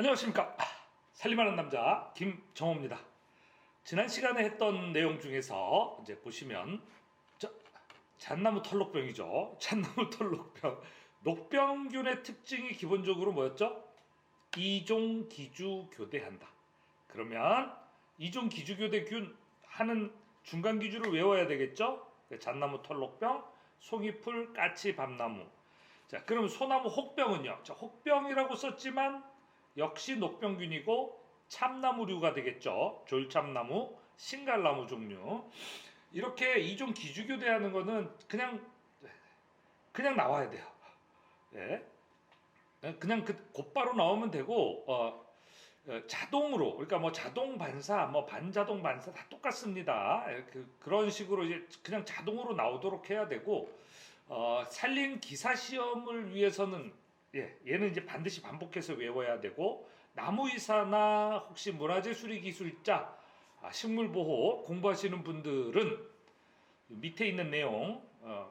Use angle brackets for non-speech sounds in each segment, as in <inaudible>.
안녕하십니까. 살림하는 남자 김정호입니다. 지난 시간에 했던 내용 중에서 이제 보시면 자, 잣나무 털록병이죠. <laughs> 잣나무 털록병. 녹병균의 특징이 기본적으로 뭐였죠? 이종 기주 교대한다. 그러면 이종 기주 교대균 하는 중간 기주를 외워야 되겠죠? 잣나무 털록병 송이풀 까치 밤나무. 자 그럼 소나무 혹병은요? 자, 혹병이라고 썼지만 역시 녹병균이고 참나무류가 되겠죠. 졸참나무, 신갈나무 종류. 이렇게 이종 기주교대하는 거는 그냥 그냥 나와야 돼요. 예. 그냥 그 곧바로 나오면 되고 어, 어, 자동으로 그러니까 뭐 자동 반사, 뭐 반자동 반사 다 똑같습니다. 예, 그, 그런 식으로 이제 그냥 자동으로 나오도록 해야 되고 어, 살림 기사 시험을 위해서는 예, 얘는 이제 반드시 반복해서 외워야 되고 나무이사나 혹시 문화재 수리 기술자, 아, 식물보호 공부하시는 분들은 밑에 있는 내용 어,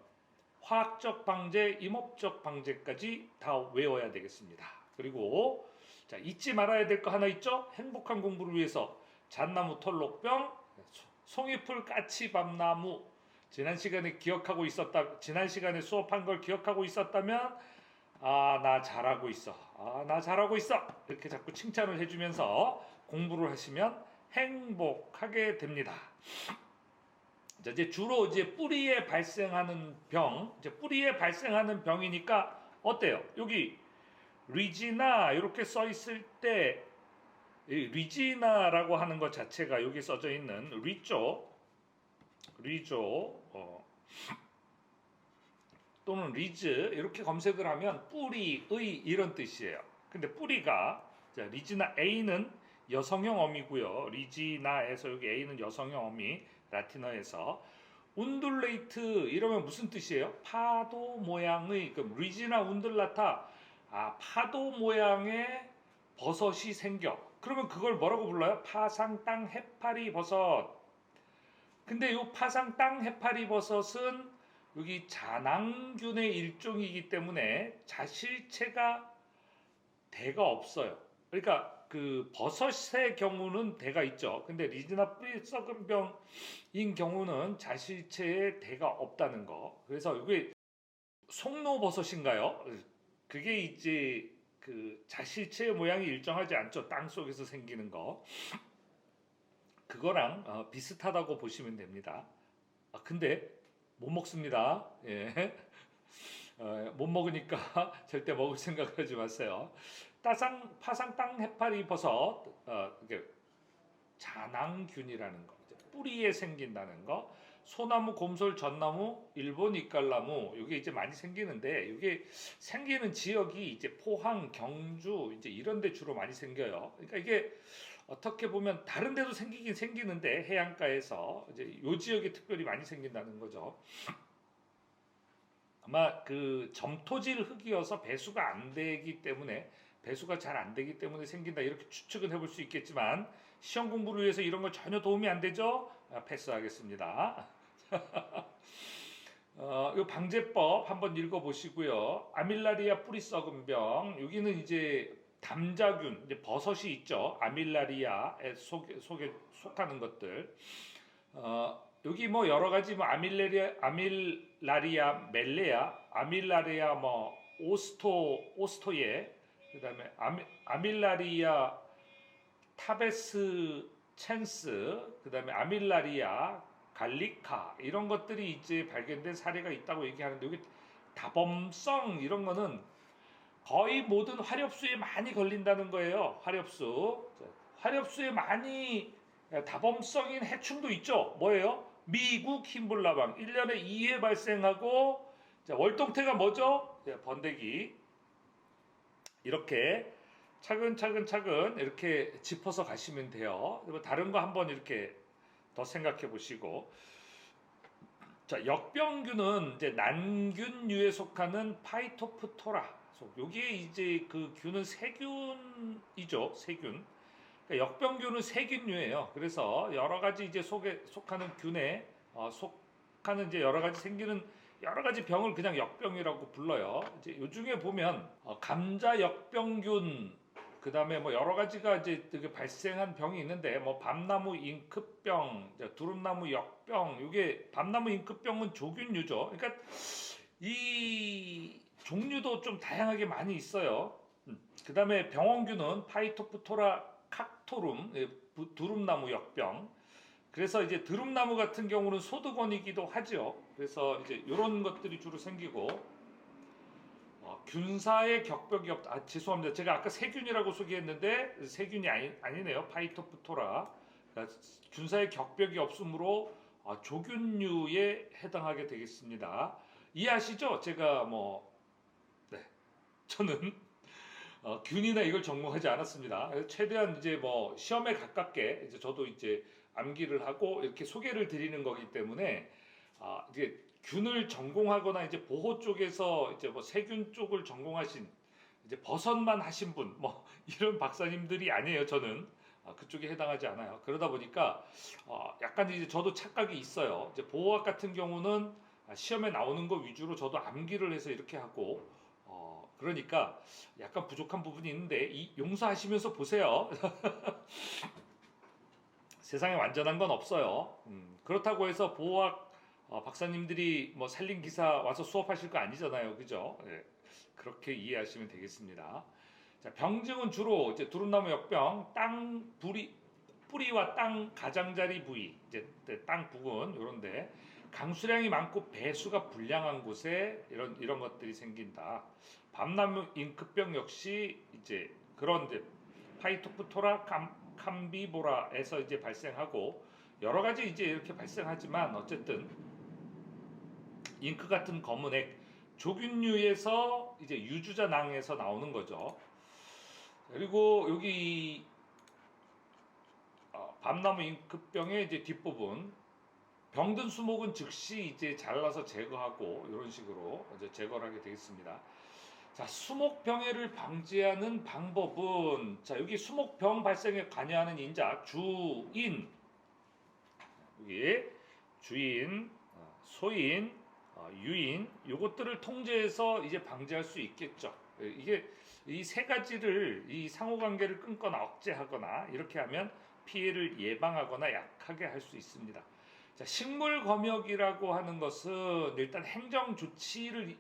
화학적 방제, 임업적 방제까지 다 외워야 되겠습니다. 그리고 자 잊지 말아야 될 거 하나 있죠? 행복한 공부를 위해서 잣나무 털록병, 송이풀 까치 밤나무 지난 시간에 기억하고 있었다. 지난 시간에 수업한 걸 기억하고 있었다면 아, 나 잘하고 있어. 아, 나 잘하고 있어. 이렇게 자꾸 칭찬을 해주면서 공부를 하시면 행복하게 됩니다. 자, 이제 주로 이제 뿌리에 발생하는 병, 이제 뿌리에 발생하는 병이니까 어때요? 여기 리지나 이렇게 써 있을 때 리지나라고 하는 것 자체가 여기 써져 있는 리조, 리조, 어, 또는 리즈 이렇게 검색을 하면 뿌리, 의 이런 뜻이에요. 근데 뿌리가 자, 리즈나 A는 여성형 어미고요. 리지나에서 여기 A는 여성형 어미 라틴어에서 운둘레이트 이러면 무슨 뜻이에요? 파도 모양의 그 리지나 운둘라타 아 파도 모양의 버섯이 생겨. 그러면 그걸 뭐라고 불러요? 파상 땅 해파리 버섯. 근데 이 파상 땅 해파리 버섯은 여기 잔항균의 일종이기 때문에 자실체가 대가 없어요. 그러니까 그 버섯의 경우는 대가 있죠. 근데 리즈나 뿌리 썩은 병인 경우는 자실체에 대가 없다는 거. 그래서 이게 송로버섯인가요? 그게 이제 그 자실체의 모양이 일정하지 않죠. 땅 속에서 생기는 거. 그거랑 어, 비슷하다고 보시면 됩니다. 아, 근데 못 먹습니다. 예. <laughs> 어, 못 먹으니까 <laughs> 절대 먹을 생각하지 마세요. 따상 파상 땅 해파리 버섯 어, 이게 잔항균이라는 거 뿌리에 생긴다는 거 소나무 곰솔 전나무 일본 이깔나무 이게 이제 많이 생기는데 이게 생기는 지역이 이제 포항 경주 이제 이런 데 주로 많이 생겨요 그러니까 이게 어떻게 보면 다른 데도 생기긴 생기는데 해안가에서 이제 요 지역에 특별히 많이 생긴다는 거죠. 아마 그 점토질 흙이어서 배수가 안 되기 때문에 배수가 잘 안 되기 때문에 생긴다 이렇게 추측은 해볼 수 있겠지만 시험 공부를 위해서 이런 거 전혀 도움이 안 되죠? 아, 패스하겠습니다. <laughs> 어, 이 방제법 한번 읽어보시고요. 아밀라리아 뿌리 썩은 병 여기는 이제 담자균, 이제 버섯이 있죠. 아밀라리아에 속, 속에 속하는 것들. 어, 여기 뭐 여러 가지 뭐 아밀레리아, 아밀라리아 멜레아, 아밀라리아 뭐 오스토, 오스토예, 그 다음에 아미, 아밀라리아 타베스 챈스, 그 다음에 아밀라리아 갈리카 이런 것들이 이제 발견된 사례가 있다고 얘기하는데 여기 다범성 이런 거는 거의 모든 화렵수에 많이 걸린다는 거예요. 화렵수. 화렵수에 많이 다범성인 해충도 있죠. 뭐예요? 미국 흰불나방. 1년에 2회 발생하고 자, 월동태가 뭐죠? 자, 번데기. 이렇게 차근차근 차근 이렇게 짚어서 가시면 돼요. 다른 거 한번 이렇게 더 생각해 보시고 자, 역병균은 이제 난균류에 속하는 파이토프토라 여기에 이제 그 균은 세균이죠. 세균. 그러니까 역병균은 세균류예요. 그래서 여러 가지 이제 속에 속하는 균에 어, 속하는 이제 여러 가지 생기는 여러 가지 병을 그냥 역병이라고 불러요. 이제 요 중에 보면 어, 감자 역병균 그 다음에 뭐 여러 가지가 이제 되게 발생한 병이 있는데 뭐 밤나무 잉크병, 두릅나무 역병, 이게 밤나무 잉크병은 조균류죠. 그러니까 이 종류도 좀 다양하게 많이 있어요. 그 다음에 병원균은 파이토프토라 칵토룸, 예, 부- 두릅나무 역병. 그래서 이제 드rum나무 같은 경우는 소득원이기도 하죠. 그래서 이제 이런 것들이 주로 생기고 어, 균사의 격벽이 없다. 아, 죄송합니다. 제가 아까 세균이라고 소개했는데 세균이 아니, 아니네요. 파이토프토라. 그러니까 균사의 격벽이 없으므로 어, 조균류에 해당하게 되겠습니다. 이해하시죠? 제가 뭐 네. 저는 어, 균이나 이걸 전공하지 않았습니다. 최대한 이제 뭐 시험에 가깝게 이제 저도 이제 암기를 하고 이렇게 소개를 드리는 거기 때문에 아, 이제 균을 전공하거나 이제 보호 쪽에서 이제 뭐 세균 쪽을 전공하신 이제 버섯만 하신 분 뭐 <laughs> 이런 박사님들이 아니에요. 저는 아, 그쪽에 해당하지 않아요. 그러다 보니까 어, 약간 이제 저도 착각이 있어요. 이제 보호학 같은 경우는 아, 시험에 나오는 거 위주로 저도 암기를 해서 이렇게 하고 어, 그러니까 약간 부족한 부분이 있는데 이 용서하시면서 보세요. <laughs> 세상에 완전한 건 없어요. 음, 그렇다고 해서 보호학 어, 박사님들이 뭐 살린 기사 와서 수업하실 거 아니잖아요, 그죠? 예, 그렇게 이해하시면 되겠습니다. 자, 병증은 주로 이제 두릅나무 역병, 땅 뿌리 뿌리와 땅 가장자리 부위, 이제 네, 땅 부근 이런데 강수량이 많고 배수가 불량한 곳에 이런 이런 것들이 생긴다. 밤나무 잉크병 역시 이제 그런 이제 파이토프토라 캄, 캄비보라에서 이제 발생하고 여러 가지 이제 이렇게 발생하지만 어쨌든 잉크 같은 검은 액 조균류에서 이제 유주자 낭에서 나오는 거죠. 그리고 여기 어, 밤나무 잉크병의 이제 뒷부분 병든 수목은 즉시 이제 잘라서 제거하고 이런 식으로 이제 제거를 하게 되겠습니다. 자, 수목병해를 방지하는 방법은 자, 여기 수목병 발생에 관여하는 인자 주인 여기 주인, 어, 소인, 어, 유인 요것들을 통제해서 이제 방지할 수 있겠죠. 예, 이게 이 세 가지를 이 상호관계를 끊거나 억제하거나 이렇게 하면 피해를 예방하거나 약하게 할 수 있습니다. 자, 식물 검역이라고 하는 것은 일단 행정 조치를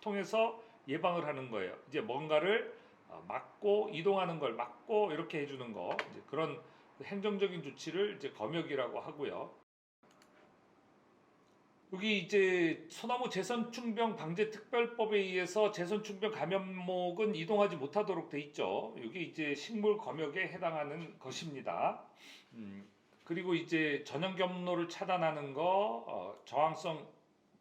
통해서 예방을 하는 거예요. 이제 뭔가를 어, 막고 이동하는 걸 막고 이렇게 해주는 거 이제 그런 행정적인 조치를 이제 검역이라고 하고요. 여기 이제 소나무 재선충병 방제 특별법에 의해서 재선충병 감염목은 이동하지 못하도록 돼 있죠. 여기 이제 식물 검역에 해당하는 것입니다. 음, 그리고 이제 전형 경로를 차단하는 거, 어, 저항성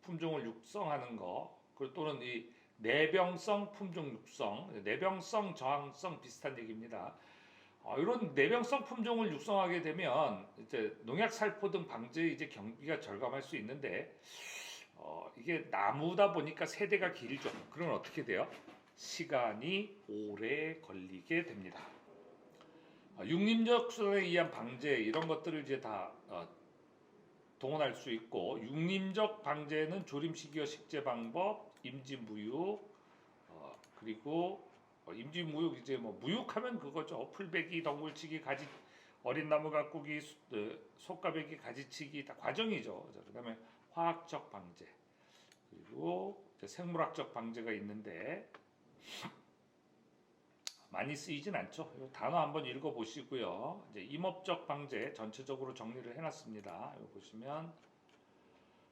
품종을 육성하는 거, 그리고 또는 이 내병성 품종 육성, 내병성 저항성 비슷한 얘기입니다. 어, 이런 내병성 품종을 육성하게 되면 이제 농약 살포 등 방제 이제 경비가 절감할 수 있는데 어, 이게 나무다 보니까 세대가 길죠. 그러면 어떻게 돼요? 시간이 오래 걸리게 됩니다. 어, 육림적 수단에 의한 방제 이런 것들을 이제 다 어, 동원할 수 있고 육림적 방제는 조림 시기와 식재 방법, 임지 무육 어, 그리고 어, 임지 무육 이제 뭐 무육하면 그거죠. 풀베기, 덩굴치기, 가지 어린 나무 가꾸기, 수- 어, 가지치기 다 과정이죠. 자, 그다음에 화학적 방제 그리고 생물학적 방제가 있는데 많이 쓰이진 않죠. 이 단어 한번 읽어 보시고요. 이제 임업적 방제 전체적으로 정리를 해놨습니다. 보시면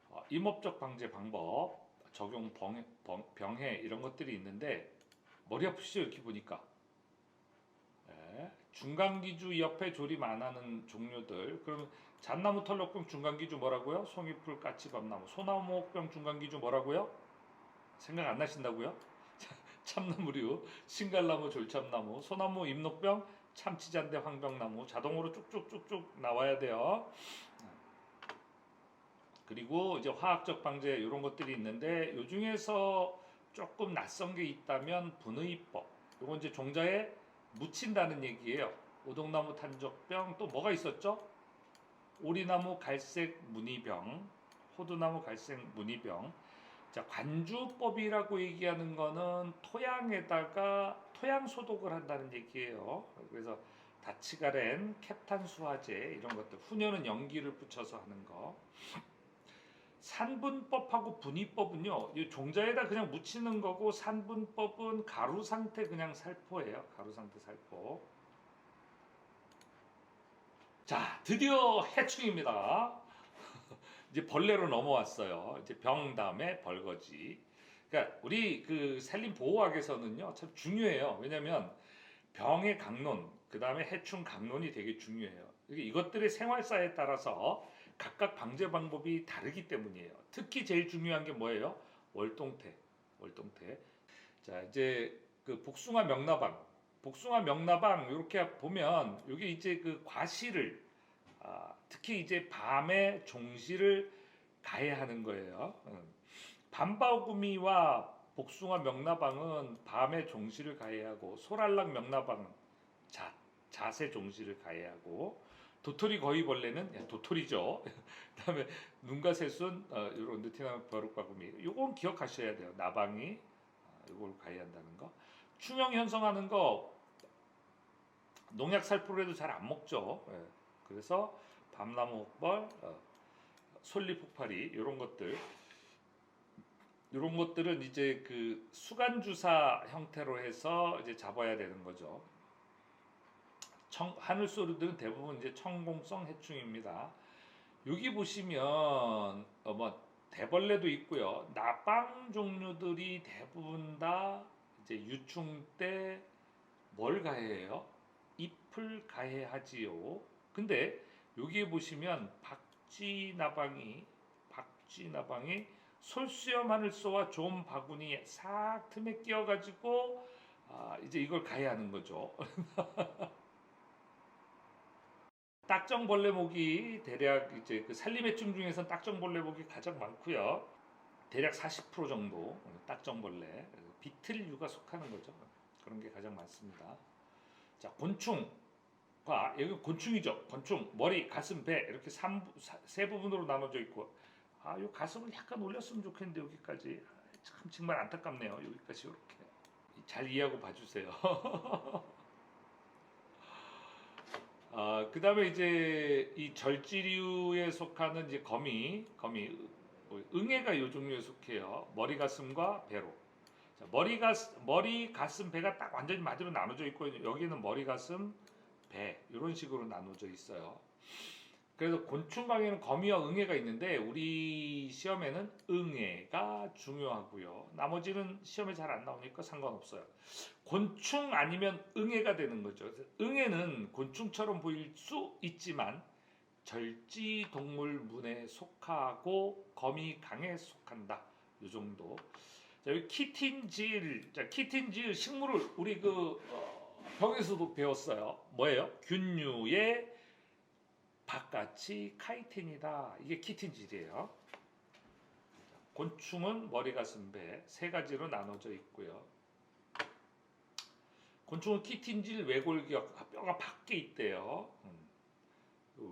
어, 임업적 방제 방법, 적용 병, 병, 병해 이런 것들이 있는데 머리 아프시죠 이렇게 보니까. 예, 중간기주 옆에 조림 안 하는 종류들. 그러면 잣나무 털럭병 중간기주 뭐라고요? 송이풀 까치밤나무. 소나무옥병 중간기주 뭐라고요? 생각 안 나신다고요? <laughs> 참나무류, 신갈나무, 졸참나무, 소나무, 임록병, 참치잔대, 황병나무 자동으로 쭉쭉쭉쭉 나와야 돼요. 그리고 이제 화학적 방제 이런 것들이 있는데 요 중에서 조금 낯선 게 있다면 분의법. 요건 이제 종자에 묻힌다는 얘기예요. 오동나무 탄적병 또 뭐가 있었죠? 오리나무 갈색 무늬병, 호두나무 갈색 무늬병. 자, 관주법이라고 얘기하는 거는 토양에다가 토양 소독을 한다는 얘기예요. 그래서 다치가렌, 캡탄 수화제 이런 것들, 훈연은 연기를 붙여서 하는 거. 산분법하고 분이법은요, 이 종자에다 그냥 묻히는 거고 산분법은 가루 상태 그냥 살포예요. 가루 상태 살포. 자, 드디어 해충입니다. <laughs> 이제 벌레로 넘어왔어요. 이제 병 다음에 벌거지. 그러니까 우리 그 산림 보호학에서는요 참 중요해요. 왜냐하면 병의 강론, 그 다음에 해충 강론이 되게 중요해요. 그러니까 이것들의 생활사에 따라서 각각 방제 방법이 다르기 때문이에요. 특히 제일 중요한 게 뭐예요? 월동태, 월동태. 자 이제 그 복숭아 명나방, 복숭아 명나방 이렇게 보면 여기 이제 그 과실을 아, 특히 이제 밤에 종시를 가해하는 거예요. 음. 밤바구미와 복숭아 명나방은 밤에 종시를 가해하고 소랄락 명나방은 자, 자세 종시를 가해하고 도토리 거위벌레는 야, 도토리죠. <laughs> 그다음에 눈과 새순 어, 이런 느티나무 벼룩바구미 요건 기억하셔야 돼요. 나방이 어, 요걸 가해한다는 거. 충형 현성하는 거 농약 살포를 해도 잘 안 먹죠. 예. 그래서 밤나무 혹벌, 어, 솔리 폭파리 이런 것들 이런 것들은 이제 그 수간 주사 형태로 해서 이제 잡아야 되는 거죠. 청, 하늘 소리들은 대부분 이제 청공성 해충입니다. 여기 보시면 어, 뭐 대벌레도 있고요. 나빵 종류들이 대부분 다 이제 유충 때 뭘 가해해요? 잎을 가해하지요. 근데 여기에 보시면 박쥐나방이 박쥐나방이 솔수염 하늘소와 좋은 바구니 싹 틈에 끼어가지고 아, 이제 이걸 가해하는 거죠. <laughs> 딱정벌레목이 대략 이제 그 산림해충 중에선 딱정벌레목이 가장 많고요. 대략 40% 정도 딱정벌레 비틀류가 속하는 거죠. 그런 게 가장 많습니다. 자 곤충 과 여기 곤충이죠. 곤충 머리, 가슴, 배 이렇게 삼, 세 부분으로 나눠져 있고 아, 요 가슴을 약간 올렸으면 좋겠는데 여기까지 참 정말 안타깝네요. 여기까지 이렇게 잘 이해하고 봐주세요. <laughs> 아, 그다음에 이제 이 절지류에 속하는 이제 거미, 거미, 응애가 요 종류에 속해요. 머리, 가슴과 배로. 자, 머리, 가슴, 머리, 가슴, 배가 딱 완전히 마디로 나눠져 있고 여기는 머리, 가슴, 배 이런 식으로 나눠져 있어요. 그래서 곤충강에는 거미와 응애가 있는데 우리 시험에는 응애가 중요하고요. 나머지는 시험에 잘 안 나오니까 상관없어요. 곤충 아니면 응애가 되는 거죠. 응애는 곤충처럼 보일 수 있지만 절지 동물문에 속하고 거미강에 속한다. 이 정도. 자, 키틴질, 자, 키틴질 식물을 우리 그 어, 병에서도 배웠어요. 뭐예요? 균류의 바깥이 카이틴이다. 이게 키틴질이에요. 곤충은 머리, 가슴, 배 세 가지로 나눠져 있고요. 곤충은 키틴질, 외골격, 뼈가 밖에 있대요. 음.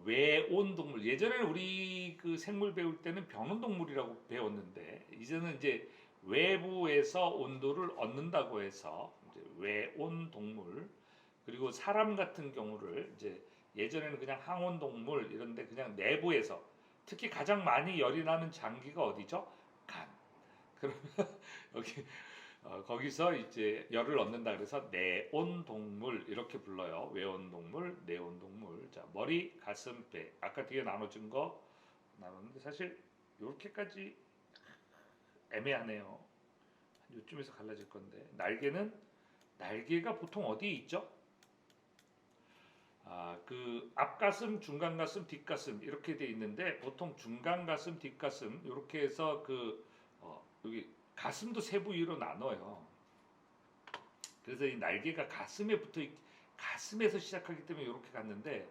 외온 동물. 예전에 우리 그 생물 배울 때는 병원 동물이라고 배웠는데 이제는 이제 외부에서 온도를 얻는다고 해서 외온 동물 그리고 사람 같은 경우를 이제 예전에는 그냥 항온 동물 이런데 그냥 내부에서 특히 가장 많이 열이 나는 장기가 어디죠? 간. <laughs> 그러면 여기 어, 거기서 이제 열을 얻는다 그래서 내온 동물 이렇게 불러요. 외온 동물, 내온 동물. 자 머리, 가슴, 배. 아까 뒤에 나눠준 거 나눴는데 사실 이렇게까지 애매하네요. 요쯤에서 갈라질 건데 날개는 날개가 보통 어디에 있죠? 아, 그 앞가슴, 중간가슴, 뒷가슴 이렇게 돼 있는데 보통 중간가슴, 뒷가슴 이렇게 해서 그 어, 여기 가슴도 세 부위로 나눠요. 그래서 이 날개가 가슴에 붙어 있, 가슴에서 시작하기 때문에 이렇게 갔는데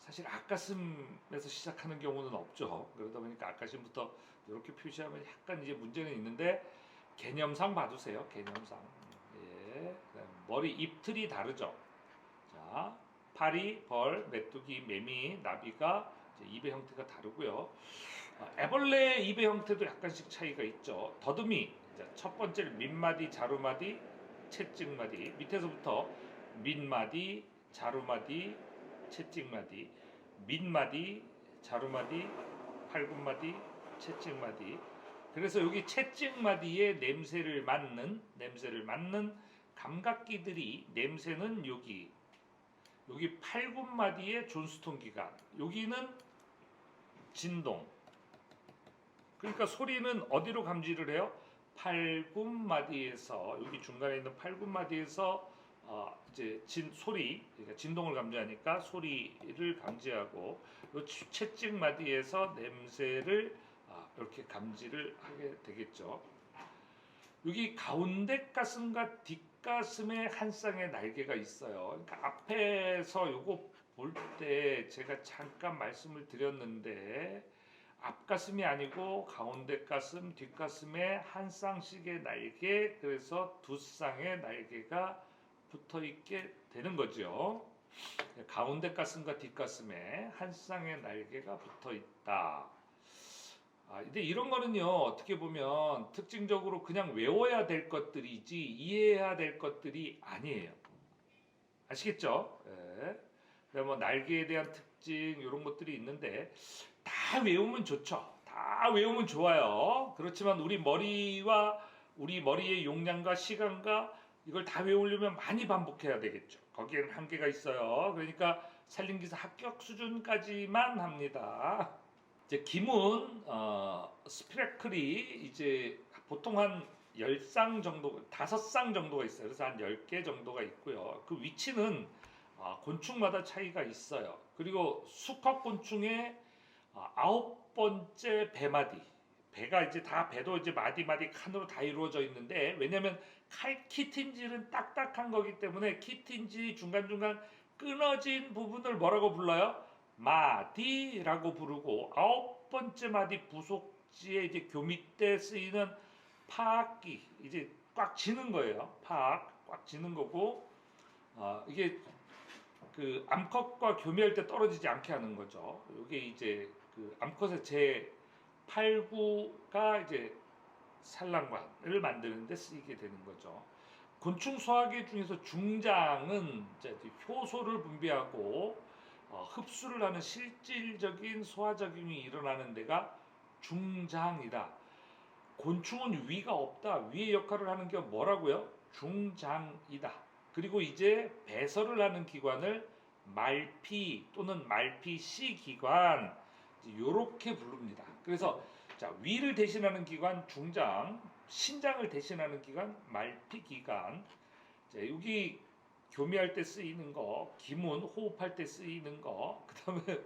사실 앞가슴에서 시작하는 경우는 없죠. 그러다 보니까 앞가슴부터 이렇게 표시하면 약간 이제 문제는 있는데 개념상 봐주세요. 개념상. 예. 머리 입틀이 다르죠. 자, 파리, 벌, 메뚜기, 매미, 나비가 입의 형태가 다르고요. 어, 애벌레 입의 형태도 약간씩 차이가 있죠. 더듬이 자, 첫 번째 민마디, 자루마디, 채찍마디 밑에서부터 민마디, 자루마디, 채찍마디, 민마디, 자루마디, 팔굽마디, 채찍마디. 그래서 여기 채찍마디에 냄새를 맡는 냄새를 맡는 감각기들이 냄새는 여기 여기 팔굽마디에 존스톤 기관 여기는 진동 그러니까 소리는 어디로 감지를 해요? 팔굽마디에서 여기 중간에 있는 팔굽마디에서 어, 이제 진 소리 그러니까 진동을 감지하니까 소리를 감지하고 요 채- 채찍 마디에서 냄새를 아, 이렇게 감지를 하게 되겠죠. 여기 가운데 가슴과 뒷 가슴에 한 쌍의 날개가 있어요. 그러니까 앞에서 요거 볼 때 제가 잠깐 말씀을 드렸는데 앞가슴이 아니고 가운데 가슴, 뒷가슴에 한 쌍씩의 날개, 그래서 두 쌍의 날개가 붙어 있게 되는 거죠. 가운데 가슴과 뒷가슴에 한 쌍의 날개가 붙어 있다. 아, 근데 이런 거는요, 어떻게 보면 특징적으로 그냥 외워야 될 것들이지 이해해야 될 것들이 아니에요. 아시겠죠? 예. 그다음에 뭐 날개에 대한 특징 이런 것들이 있는데 다 외우면 좋죠. 다 외우면 좋아요. 그렇지만 우리 머리와 우리 머리의 용량과 시간과 이걸 다 외우려면 많이 반복해야 되겠죠. 거기에는 한계가 있어요. 그러니까 살림기사 합격 수준까지만 합니다. 이제 기문 어, 스피라클이 이제 보통 한 10쌍 정도, 5쌍 정도가 있어요. 그래서 한 10개 정도가 있고요. 그 위치는 아, 곤충마다 차이가 있어요. 그리고 수컷 곤충의 아, 아홉 번째 배마디. 배가 이제 다 배도 이제 마디 마디 칸으로 다 이루어져 있는데 왜냐면 칼 키틴질은 딱딱한 거기 때문에 키틴질이 중간 중간 끊어진 부분을 뭐라고 불러요? 마디라고 부르고 아홉 번째 마디 부속지에 이제 교미 때 쓰이는 파악기 이제 꽉 지는 거예요. 파악 꽉 지는 거고 어, 이게 그 암컷과 교미할 때 떨어지지 않게 하는 거죠. 이게 이제 그 암컷의 제 8구가 이제 산란관을 만드는데 쓰이게 되는 거죠. 곤충 소화기 중에서 중장은 이제 효소를 분비하고 어, 흡수를 하는 실질적인 소화작용이 일어나는 데가 중장이다. 곤충은 위가 없다. 위의 역할을 하는 게 뭐라고요? 중장이다. 그리고 이제 배설을 하는 기관을 말피 또는 말피씨 기관 이렇게 부릅니다. 그래서 자 위를 대신하는 기관 중장, 신장을 대신하는 기관 말피 기관. 자 여기 교미할 때 쓰이는 거, 기문 호흡할 때 쓰이는 거, <laughs> 그다음에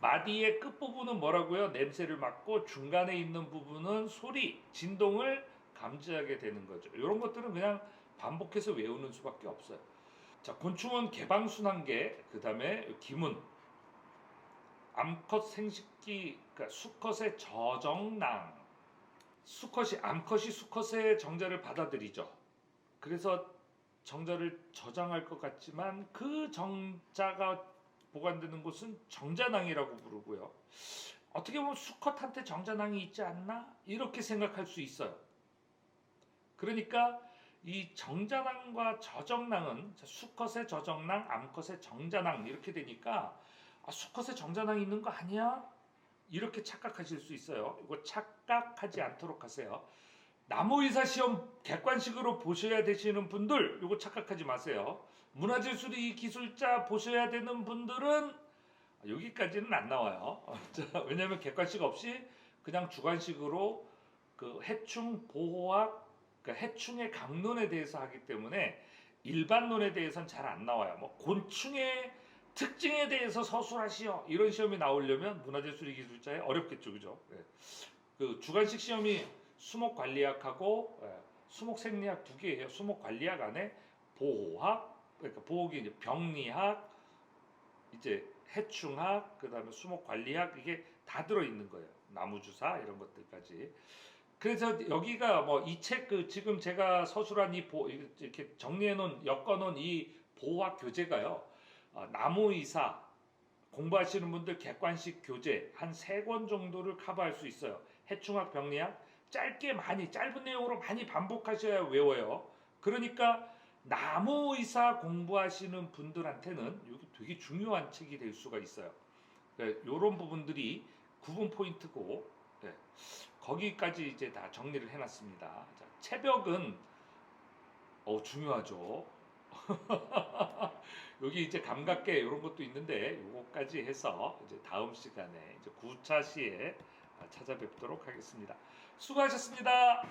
마디의 끝 부분은 뭐라고요? 냄새를 맡고 중간에 있는 부분은 소리, 진동을 감지하게 되는 거죠. 이런 것들은 그냥 반복해서 외우는 수밖에 없어요. 자, 곤충은 개방순환계, 그 다음에 기문, 암컷 생식기, 그러니까 수컷의 저정낭. 수컷이 암컷이 수컷의 정자를 받아들이죠. 그래서 정자를 저장할 것 같지만 그 정자가 보관되는 곳은 정자낭이라고 부르고요. 어떻게 보면 수컷한테 정자낭이 있지 않나 이렇게 생각할 수 있어요. 그러니까 이 정자낭과 저정낭은 수컷의 저정낭, 암컷의 정자낭 이렇게 되니까 아, 수컷의 정자낭이 있는 거 아니야? 이렇게 착각하실 수 있어요. 이거 착각하지 않도록 하세요. 나무의사 시험 객관식으로 보셔야 되시는 분들 이거 착각하지 마세요. 문화재수리 기술자 보셔야 되는 분들은 여기까지는 안 나와요. <laughs> 자, 왜냐하면 객관식 없이 그냥 주관식으로 그 해충 보호학 그러니까 해충의 강론에 대해서 하기 때문에 일반론에 대해서는 잘 안 나와요. 뭐 곤충의 특징에 대해서 서술하시오 이런 시험이 나오려면 문화재수리 기술자에 어렵겠죠, 그죠? 예. 그 주관식 시험이 수목 관리학하고 예, 수목 생리학 두 개예요. 수목 관리학 안에 보호학 그러니까 보호기 이제 병리학 이제 해충학 그다음에 수목 관리학 이게 다 들어 있는 거예요. 나무 주사 이런 것들까지. 그래서 여기가 뭐 이 책 그 지금 제가 서술한 이 보, 이렇게 정리해 놓은 엮어 놓은 이 보호학 교재가요. 어, 나무 의사 공부하시는 분들 객관식 교재 한 세 권 정도를 커버할 수 있어요. 해충학 병리학 짧게 많이 짧은 내용으로 많이 반복하셔야 외워요. 그러니까 나무 의사 공부하시는 분들한테는 이게 되게 중요한 책이 될 수가 있어요. 이런 부분들이 구분 포인트고 네, 거기까지 이제 다 정리를 해놨습니다. 자, 체벽은 어 중요하죠. <laughs> 여기 이제 감각계 이런 것도 있는데 요거까지 해서 이제 다음 시간에 이제 9차 시에 찾아뵙도록 하겠습니다. 수고하셨습니다.